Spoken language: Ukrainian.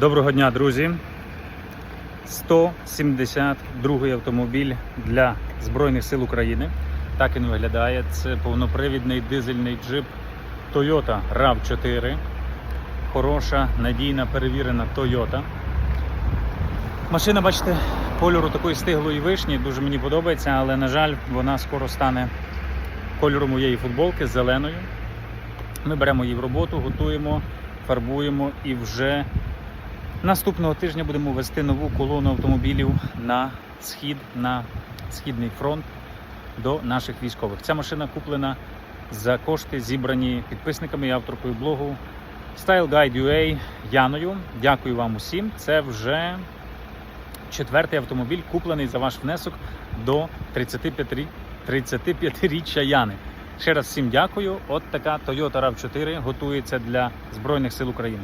Доброго дня, друзі. 172 автомобіль для Збройних сил України. Так він виглядає. Це повнопривідний дизельний джип Toyota RAV4. Хороша, надійна, перевірена Toyota. Машина, бачите, кольору такої стиглої вишні, дуже мені подобається, але, на жаль, вона скоро стане кольором моєї футболки зеленою. Ми беремо її в роботу, готуємо, фарбуємо і вже наступного тижня будемо вести нову колону автомобілів на схід, на східний фронт до наших військових. Ця машина куплена за кошти, зібрані підписниками і авторкою блогу Style Guide UA Яною. Дякую вам усім. Це вже четвертий автомобіль, куплений за ваш внесок до 35 рі- 35-річчя Яни. Ще раз всім дякую. От така Toyota RAV4 готується для Збройних сил України.